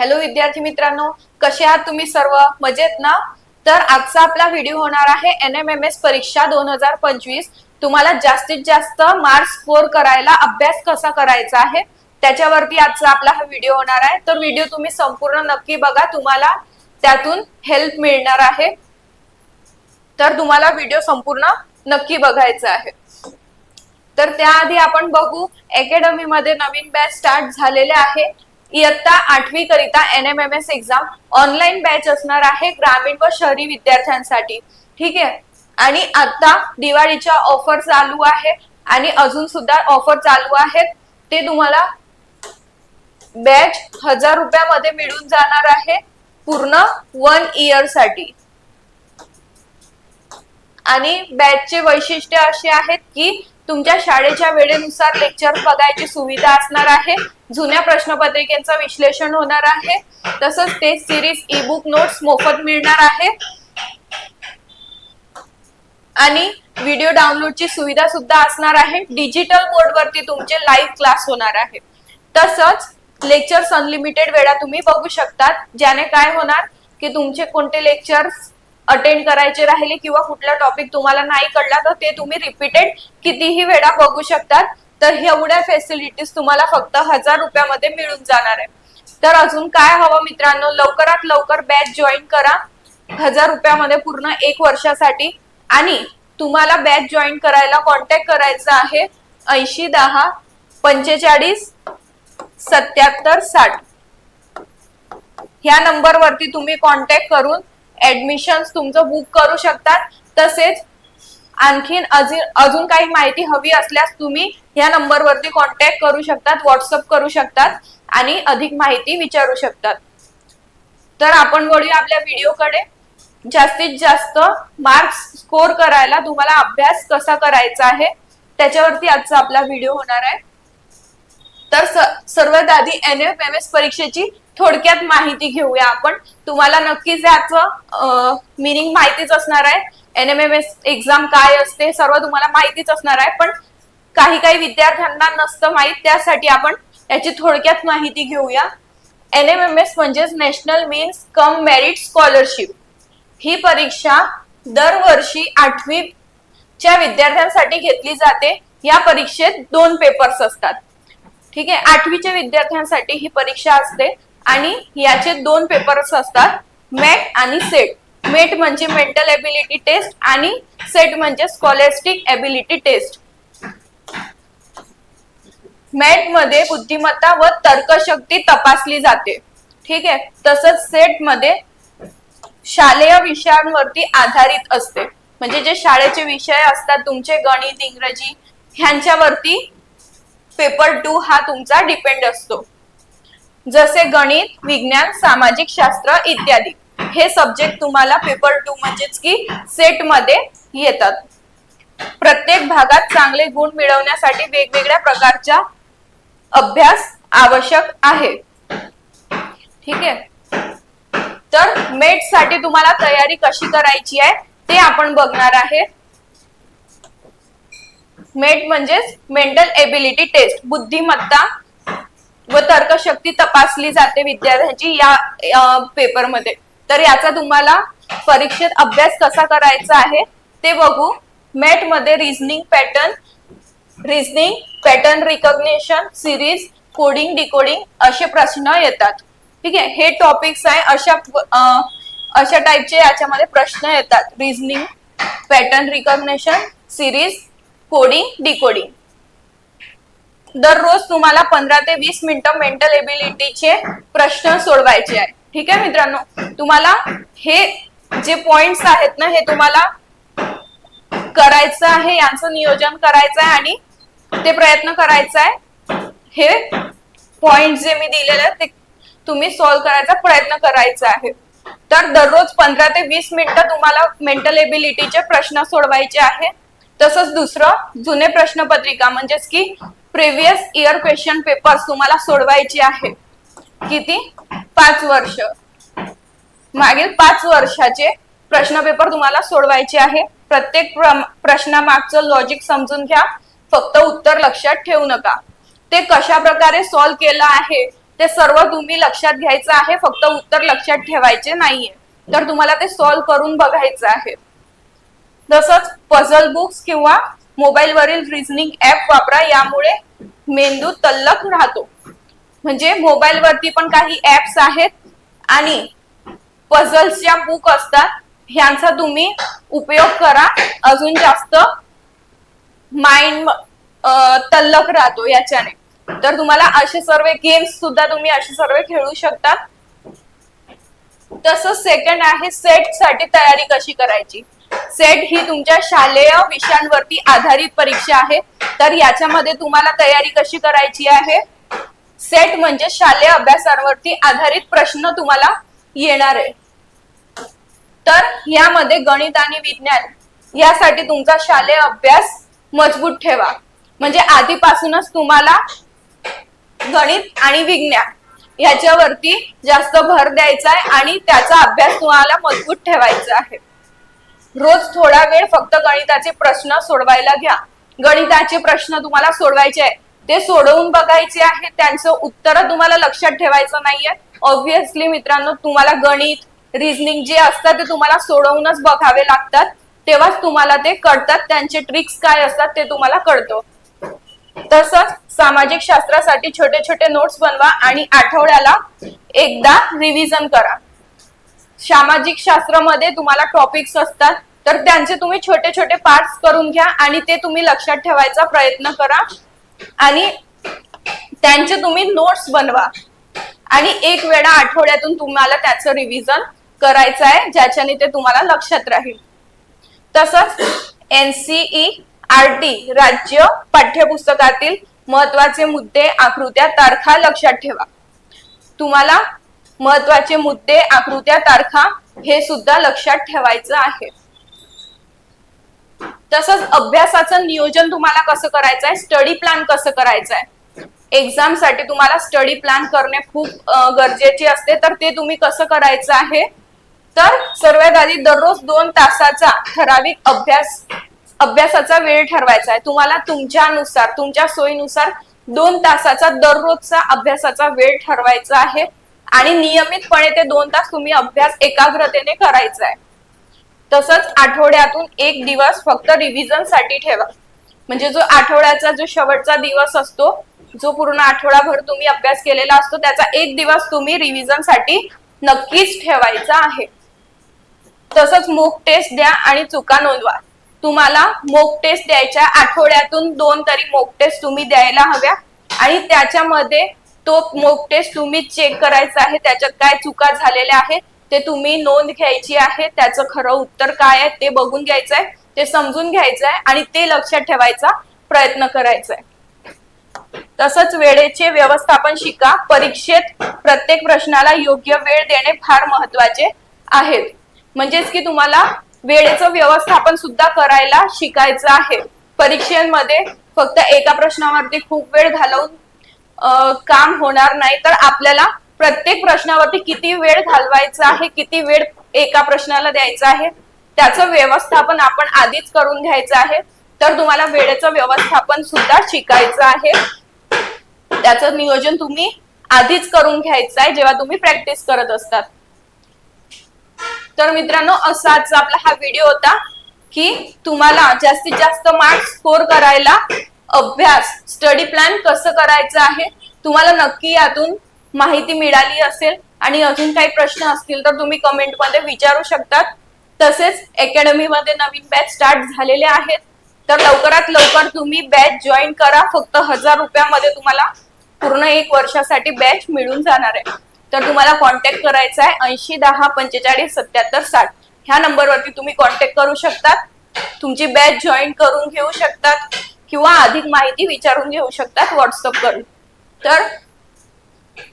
Hello विद्यार्थी मित्रांनो कसे आहात तुम्ही सर्व? मजेत ना? तर आजचा आपला व्हिडिओ होणार आहे एन एम एम एस परीक्षा दोन हजार पंचवीस. तुम्हाला जास्तीत जास्त मार्क्स स्कोर करायला अभ्यास कसा करायचा आहे त्याच्यावरती आजचा आपला हा व्हिडिओ होणार आहे. तर व्हिडिओ तुम्ही संपूर्ण नक्की बघा तुम्हाला त्यातून हेल्प मिळणार आहे. तर तुम्हाला व्हिडिओ संपूर्ण नक्की बघायचा आहे. तर त्याआधी आपण बघू अकॅडमी मध्ये नवीन बॅच स्टार्ट झालेले आहे. इयत्ता आठवी करिता N M M S exam online batch असणार आहे ग्रामीण व शहरी विद्यार्थ्यांसाठी. ठीक आहे? आणि आता दिवाळीच्या ऑफर चालू आहे आणि अजून सुद्धा ऑफर चालू आहेत. ते तुम्हाला बॅच हजार रुपयामध्ये मिळून जाणार आहे पूर्ण वन इयरसाठी. आणि बॅचचे वैशिष्ट्य असे आहेत की तुमच्या शाळेच्या वेळेनुसार लेक्चर बघायची सुविधा असणार आहे. जुन्या प्रश्नपत्रिकेचं विश्लेषण होणार आहे. तसंच ते सिरीज ई बुक नोट्स मोफत मिळणार आहे. आणि व्हिडिओ डाउनलोडची सुविधा सुद्धा असणार आहे. डिजिटल बोर्ड वरती तुमचे लाईव्ह क्लास होणार आहे. तसंच लेक्चर्स अनलिमिटेड वेळा तुम्ही बघू शकतात. ज्याने काय होणार की तुमचे कोणते लेक्चर्स अटेंड करायचे राहिले किंवा कुठला टॉपिक तुम्हाला नाही कळला तर ते तुम्ही रिपीटेड कितीही वेळा बघू शकतात. तर एवढ्या फॅसिलिटीज तुम्हाला फक्त हजार रुपयामध्ये मिळून जाणार आहे. तर अजून काय हवं मित्रांनो? लवकरात लवकर बॅच जॉईन करा. हजार रुपयामध्ये पूर्ण एक वर्षासाठी. आणि तुम्हाला बॅच जॉईन करायला कॉन्टॅक्ट करायचा आहे ऐंशी दहा पंचेचाळीस सत्याहत्तर साठ. ह्या नंबरवरती तुम्ही कॉन्टॅक्ट करून ऍडमिशन तुमचं बुक करू शकतात. तसेच आणखीन अजून अजून काही माहिती हवी असल्यास तुम्ही या नंबरवरती कॉन्टॅक्ट करू शकतात व्हॉट्सअप करू शकतात आणि अधिक माहिती विचारू शकतात. तर आपण वळूया आपल्या व्हिडिओकडे. जास्तीत जास्त मार्क्स स्कोर करायला तुम्हाला अभ्यास कसा करायचा आहे त्याच्यावरती आजचा आपला व्हिडिओ होणार आहे. तर सर्वात आधी एन एफ एम एस परीक्षेची थोडक्यात माहिती घेऊया आपण. तुम्हाला नक्कीच याचं मिनिंग माहितीच असणार आहे. N M M S exam काय असते सर्व तुम्हाला माहितीच असणार आहे. पण काही काही विद्यार्थ्यांना नसतं माहीत त्यासाठी आपण याची थोडक्यात माहिती घेऊया. एन एम एम एस म्हणजेच national means cum merit scholarship ही परीक्षा दरवर्षी आठवीच्या विद्यार्थ्यांसाठी घेतली जाते. या परीक्षेत दोन पेपर्स असतात. ठीक आहे? आठवीच्या विद्यार्थ्यांसाठी ही परीक्षा असते. आणि याचे दोन पेपर्स असतात मेट आणि सेट मेट म्हणजे मेंटल एबिलिटी टेस्ट आणि सेट म्हणजे स्कॉलेस्टिक एबिलिटी टेस्ट मेटमध्ये बुद्धिमत्ता व तर्कशक्ती तपासली जाते. ठीक आहे? तसंच सेटमध्ये शालेय विषयांवरती आधारित असते. म्हणजे जे शाळेचे विषय असतात तुमचे गणित इंग्रजी ह्यांच्यावरती पेपर टू हा तुमचा डिपेंड असतो. जसे गणित विज्ञान सामाजिक शास्त्र इत्यादी. हे सब्जेक्ट तुम्हाला पेपर टू म्हणजेच की सेटमध्ये येतात. प्रत्येक भागात चांगले गुण मिळवण्यासाठी वेगवेगळ्या प्रकारच्या अभ्यास आवश्यक आहे. ठीक आहे? तर मेटसाठी तुम्हाला तयारी कशी करायची आहे ते आपण बघणार आहे. मेट म्हणजेच मेंटल एबिलिटी टेस्ट बुद्धिमत्ता व तर्कशक्ती तपासली जाते विद्यार्थ्यांची या पेपरमध्ये तर याचा तुम्हाला परीक्षेत अभ्यास कसा करायचा आहे ते बघू. मेटमध्ये reasoning pattern reasoning pattern recognition series coding decoding असे प्रश्न येतात. ठीक आहे? हे टॉपिक्स आहे. अशा अशा टाईपचे याच्यामध्ये प्रश्न येतात. Reasoning pattern recognition series coding decoding दररोज तुम्हाला पंधरा ते वीस मिनिटं मेंटल एबिलिटीचे प्रश्न सोडवायचे आहे ठीक आहे मित्रांनो? तुम्हाला हे जे पॉइंट्स आहेत ना हे तुम्हाला करायचं आहे यांचं नियोजन करायचं आहे आणि ते प्रयत्न करायचा आहे. हे पॉइंट जे मी दिलेले आहेत ते तुम्ही सॉल्व्ह करायचा प्रयत्न करायचा आहे. तर दररोज पंधरा ते वीस मिनिटं तुम्हाला मेंटल एबिलिटीचे प्रश्न सोडवायचे आहे. तसंच दुसरं जुने प्रश्नपत्रिका म्हणजेच की प्रिव्हियस इयर क्वेश्चन पेपर तुम्हाला सोडवायचे आहे. किती? पाच वर्ष. मागील पाच वर्षाचे प्रश्न पेपर तुम्हाला सोडवायचे आहे. प्रत्येक प्रश्नामागचं लॉजिक समजून घ्या. फक्त उत्तर लक्षात ठेवू नका. ते कशा प्रकारे सॉल्व्ह केलं आहे ते सर्व तुम्ही लक्षात घ्यायचं आहे. फक्त उत्तर लक्षात ठेवायचे नाहीये. तर तुम्हाला ते सॉल्व्ह करून बघायचं आहे. तसंच पझल बुक्स किंवा मोबाईलवरील रिझनिंग ऍप वापरा. यामुळे मेंदू तल्लख राहतो. म्हणजे मोबाईलवरती पण काही ऍप्स आहेत आणि पझल्सच्या बुक असतात ह्यांचा तुम्ही उपयोग करा. अजून जास्त माइंड तल्लक राहतो याच्याने. तर तुम्हाला असे सर्व गेम्स सुद्धा तुम्ही असे सर्व खेळू शकता. तसंच सेकंड आहे सेटसाठी तयारी कशी करायची? सेट ही तुमच्या शालेय विषयांवरती आधारित परीक्षा आहे. तर याच्यामध्ये तुम्हाला तयारी कशी करायची आहे? सेट म्हणजे शालेय अभ्यासावरती आधारित प्रश्न तुम्हाला येणार आहे. तर यामध्ये गणित आणि विज्ञान यासाठी तुमचा शालेय अभ्यास मजबूत ठेवा. म्हणजे आधीपासूनच तुम्हाला गणित आणि विज्ञान याच्यावरती जास्त भर द्यायचा आहे आणि त्याचा अभ्यास तुम्हाला मजबूत ठेवायचा आहे. रोज थोडा वेळ फक्त गणिताचे प्रश्न सोडवायला घ्या. गणिताचे प्रश्न तुम्हाला सोडवायचे आहे ते सोडवून बघायचे आहे त्यांचं उत्तर तुम्हाला लक्षात ठेवायचं नाहीये. ऑब्विसली मित्रांनो तुम्हाला गणित रिझनिंग जे असतात ते तुम्हाला सोडवूनच बघावे लागतात. तेव्हाच तुम्हाला ते कळतात त्यांचे ट्रिक्स काय असतात ते तुम्हाला कळतो. तसंच सामाजिक शास्त्रासाठी छोटे छोटे नोट्स बनवा आणि आठवड्याला एकदा रिव्हिजन करा. सामाजिक शास्त्रामध्ये तुम्हाला टॉपिक्स असतात. तर त्यांचे तुम्ही छोटे छोटे पार्ट्स करून घ्या आणि ते तुम्ही लक्षात ठेवायचा प्रयत्न करा. आणि त्यांचे तुम्ही नोट्स बनवा. आणि एक वेळा आठवड्यातून तुम्हाला त्याचं रिव्हिजन करायचं आहे ज्याच्याने ते तुम्हाला लक्षात राहील. तसंच एनसीई आर टी राज्य पाठ्यपुस्तकातील महत्त्वाचे मुद्दे आकृत्या तारखा लक्षात ठेवा. तुम्हाला महत्त्वाचे मुद्दे आकृत्या तारखा हे सुद्धा लक्षात ठेवायचं आहे. तसंच अभ्यासाचं नियोजन तुम्हाला कसं करायचं आहे स्टडी प्लॅन कसं करायचं आहे एक्झामसाठी तुम्हाला स्टडी प्लॅन करणे खूप गरजेचे असते. तर ते तुम्ही कसं करायचं आहे? तर सर्वात आधी दररोज दोन तासाचा ठराविक अभ्यास अभ्यासाचा वेळ ठरवायचा आहे. तुम्हाला तुमच्यानुसार तुमच्या सोयीनुसार दोन तासाचा दररोजचा अभ्यासाचा वेळ ठरवायचा आहे. आणि नियमितपणे ते दोन तास तुम्ही अभ्यास एकाग्रतेने करायचा आहे तसंच आठवड्यातून एक दिवस फक्त रिव्हिजनसाठी ठेवा. म्हणजे जो आठवड्याचा जो शेवटचा दिवस असतो जो पूर्ण आठवडाभर तुम्ही अभ्यास केलेला असतो त्याचा एक दिवस तुम्ही रिव्हिजनसाठी नक्कीच ठेवायचा आहे. तसंच मोक टेस्ट द्या आणि चुका नोंदवा. तुम्हाला मोक टेस्ट द्यायच्या आठवड्यातून दोन तरी मोक टेस्ट तुम्ही द्यायला हव्या. आणि त्याच्यामध्ये तो मोक टेस्ट तुम्ही चेक करायचा आहे त्याच्यात काय चुका झालेल्या आहेत ते तुम्ही नोंद घ्यायची आहे त्याचं खरं उत्तर काय आहे ते बघून घ्यायचं आहे ते समजून घ्यायचं आहे आणि ते लक्षात ठेवायचा प्रयत्न करायचा आहे तसंच वेळेचे व्यवस्थापन शिका परीक्षेत प्रत्येक प्रश्नाला योग्य वेळ देणे फार महत्त्वाचे आहेत. म्हणजेच की तुम्हाला वेळेचं व्यवस्थापन सुद्धा करायला शिकायचं आहे. परीक्षेमध्ये फक्त एका प्रश्नावरती खूप वेळ घालवून काम होणार नाही. तर आपल्याला प्रत्येक प्रश्नावरती किती वेळ घालवायचा आहे किती वेळ एका प्रश्नाला द्यायचा आहे त्याचं व्यवस्थापन आपण आधीच करून घ्यायचं आहे. तर तुम्हाला वेळेचं व्यवस्थापन सुद्धा शिकायचं आहे. त्याचं नियोजन तुम्ही आधीच करून घ्यायचं आहे जेव्हा तुम्ही प्रॅक्टिस करत असतात. तर मित्रांनो असाच आपला हा व्हिडिओ होता की तुम्हाला जास्तीत जास्त मार्क्स स्कोर करायला अभ्यास स्टडी प्लॅन कसं करायचं आहे तुम्हाला नक्की यातून माहिती मिळाली असेल. आणि अजून काही प्रश्न असतील तर तुम्ही कमेंटमध्ये विचारू शकतात. तसेच अकॅडमी मध्ये नवीन बॅच स्टार्ट झालेले आहेत. तर लवकरात लवकर तुम्ही बॅच जॉईन करा. फक्त हजार रुपयामध्ये तुम्हाला पूर्ण एक वर्षासाठी बॅच मिळून जाणार आहे. तर तुम्हाला कॉन्टॅक्ट करायचा आहे ऐंशी दहा पंचेचाळीस सत्याहत्तर साठ. ह्या नंबरवरती तुम्ही कॉन्टॅक्ट करू शकतात. तुमची बॅच जॉईन करून घेऊ शकतात. किंवा अधिक माहिती विचारून घेऊ शकतात व्हॉट्सअप करून तर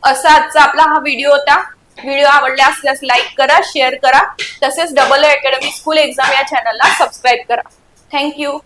असा आजचा आपला हा व्हिडिओ होता. व्हिडिओ आवडला असल्यास लाईक करा शेअर करा. तसेच डबल अकॅडमी स्कूल एक्झाम या चॅनलला सबस्क्राईब करा. थँक्यू